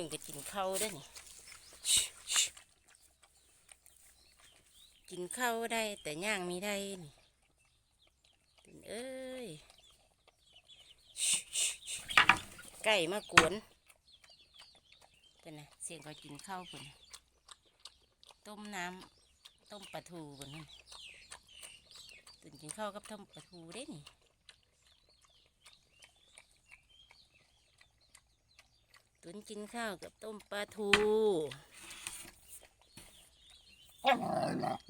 มึงก็กินข้าวได้นี่กินข้าวได้แต่ย่างไม่ได้นี่ตื่นเอ้ยไก่มากวนเป็นไงเสียงเขากินข้าวเป็นต้มน้ำต้มปลาทูเป็นนั่นตื่นกินข้าวกับต้มปลาทูได้นี่ ตุนกินข้าวกับต้มปลาทู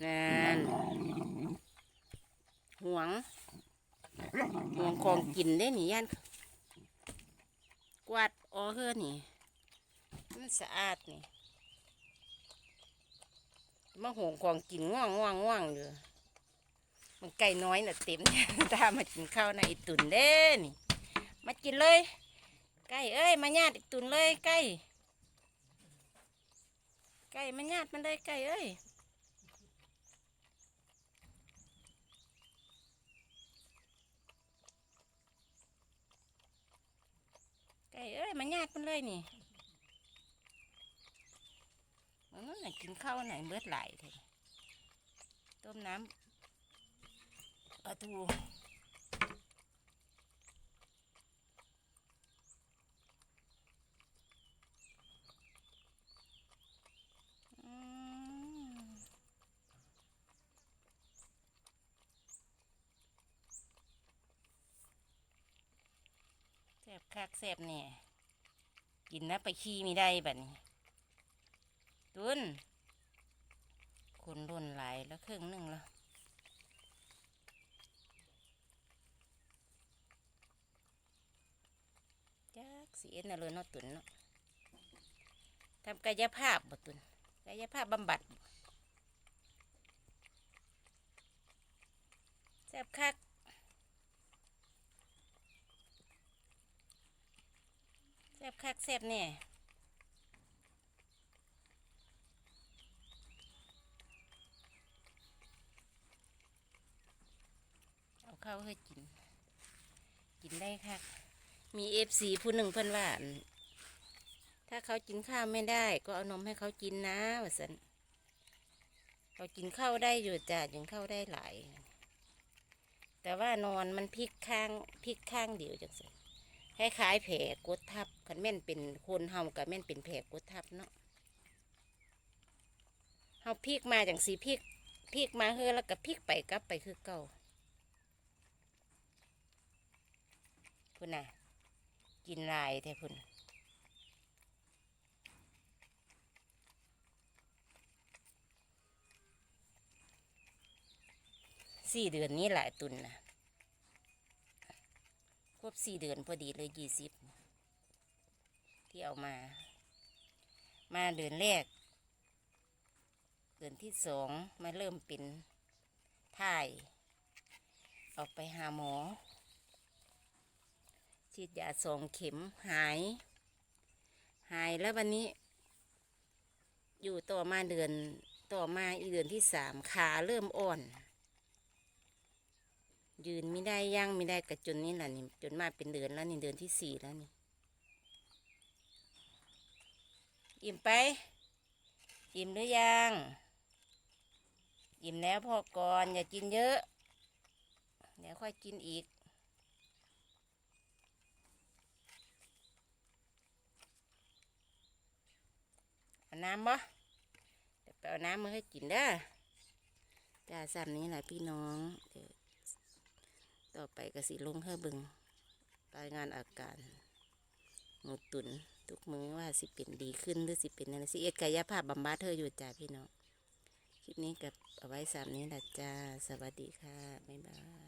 นั่นห่วงห่วงของกินได้หนิย่านกวาดออเฮือนี่มันสะอาดนี่มาห่วงของกินง่วงง่วงง่วงอยู่มันไก่น้อยน่ะเต็มตามมากินข้าวในะไอ้ตุนเด้นี่มากินเลย ไก่เอ้ยมาญาติตุนเลยไก่ไก่มาญาติมันเลยไก่เอ้ยไก่เอ้ยมาญาติมันเลยนี่มันนั่นน่ะกินข้าวไหนเบิดหลายเถอะต้มน้ำปลาทู อืมแส บคักแสบเนี่ยกินนะไปขี้ไม่ได้บัดนี้ ตุนคนรุนหลายแล้วครึ่งหนึ่งแล้วจักสีเอ็นะเลยเนาะตุนเนาะทำกายภาพบ่ตุนกายภาพบำบัดแซ่บคักแซ่ บคักแซ่บเนี่ยเอาเข้าให้กิน กินได้คักมีเอฟซีผู้หนึ่งเพิ่นว่าถ้าเขากินข้าวไม่ได้ ก็เอานมให้เขากินนะว่าสันเขากินข้าวได้อยู่จ้ะกินข้าวได้หลายแต่ว่านอนมันพลิกข้างพลิกข้างเดียวจังสิ คล้ายๆแผลกดทับคันแม่นเป็นคนเฮากับแม่นเป็นแผลกดทับเนาะเฮาพลิกมาจังสีพลิกพลิกมาเฮือแล้วก็พลิกไปกลับไปคือเก่าพุ่นน่ะ กินลายแท้พุ่นสี่เดือนนี้หลายตุนนะ บสี่เดือนพอดีเลยยี่สิบที่เอามา มาเดือนแรก เดือนที่สองมาเริ่มเป็นถ่ายเอาไปหาหมอ ฉีดยาสองเข็มหาย หายแล้ววันนี้ อยู่ต่อมาเดือนต่อมาอีกเดือนที่สามขาเริ่มอ่อน ยืนไม่ได้ย่างไม่ได้กระจนนี่แหละนี่จนมาเป็นเดือนแล้วนี่เดือนที่สี่แล้วนี่อิ่มไป อิ่มหรือยังอิ่มแล้วพอก่อนอย่ากินเยอะเดี๋ยวค่อยกินอีก เอาน้ำบ่เดี๋ยวไปเอาน้ำมาให้กินเด้อจ้าซ้ำนี้แหละพี่น้องเดี๋ยว ต่อไปก็สิลงเฮือบึงรายงานอาการหมูตุนทุกมือว่าสิเป็นดีขึ้นหรือสิเป็นอะไรสิเอ็ดกายภาพบำบัดเธออยู่จ้าพี่น้องคลิปนี้กับเอาไว้สามนี้แหละจ้า สวัสดีค่ะ บ๊ายบาย